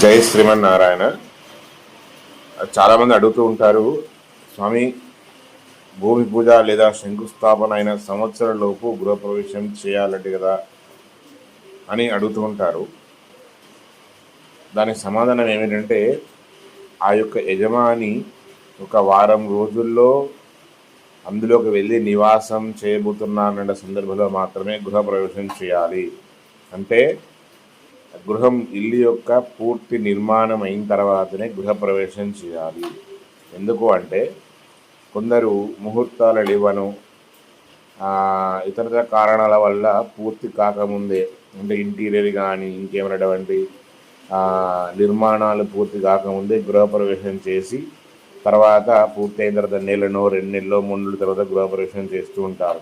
జై శ్రీమన్నారాయణ. చాలామంది అడుగుతూ ఉంటారు స్వామి భూమి పూజ లేదా శంకుస్థాపన అయిన సంవత్సరంలోపు గృహప్రవేశం చేయాలంటే కదా? అని అడుగుతూ ఉంటారు. దానికి సమాధానం ఏమిటంటే ఆ యొక్క యజమాని ఒక వారం రోజుల్లో అందులోకి వెళ్ళి నివాసం చేయబోతున్నానన్న సందర్భంలో మాత్రమే గృహప్రవేశం చేయాలి. అంటే గృహం ఇల్లు యొక్క పూర్తి నిర్మాణం అయిన తర్వాతనే గృహప్రవేశం చేయాలి. ఎందుకు అంటే కొందరు ముహూర్తాలు ఇవ్వను ఇతరతర కారణాల వల్ల పూర్తి కాకముందే అంటే ఇంటీరియర్ కానీ ఇంకేమైనటువంటి నిర్మాణాలు పూర్తి కాకముందే గృహప్రవేశం చేసి తర్వాత పూర్తి అయిన తర్వాత నెలనో రెండు నెలలో మూడు నెలల తర్వాత గృహప్రవేశం చేస్తూ ఉంటారు.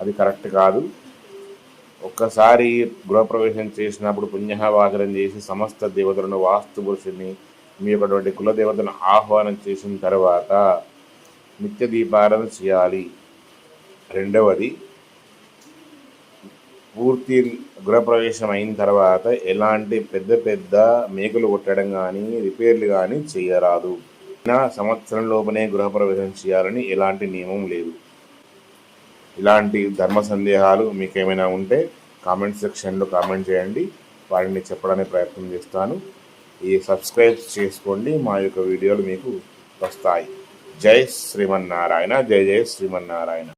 అది కరెక్ట్ కాదు. ఒక్కసారి గృహప్రవేశం చేసినప్పుడు పుణ్యవాచనం చేసి సమస్త దేవతలను వాస్తు పురుషుని మీ యొక్కటువంటి కులదేవతను ఆహ్వానం చేసిన తర్వాత నిత్య దీపారాధన చేయాలి. రెండవది పూర్తి గృహప్రవేశం అయిన తర్వాత ఎలాంటి పెద్ద పెద్ద మేకలు కొట్టడం కానీ రిపేర్లు కానీ చేయరాదు. సంవత్సరం లోపనే గృహప్రవేశం చేయాలని ఎలాంటి నియమం లేదు. ఇలాంటి ధర్మ సందేహాలు మీకు ఏమైనా ఉంటే కామెంట్ సెక్షన్లో కామెంట్ చేయండి. వాటిని చెప్పడానికి ప్రయత్నం చేస్తాను. ఈ సబ్స్క్రైబ్ చేసుకోండి. మా యొక్క వీడియోలు మీకు వస్తాయి. జై శ్రీమన్నారాయణ. జై జై శ్రీమన్నారాయణ.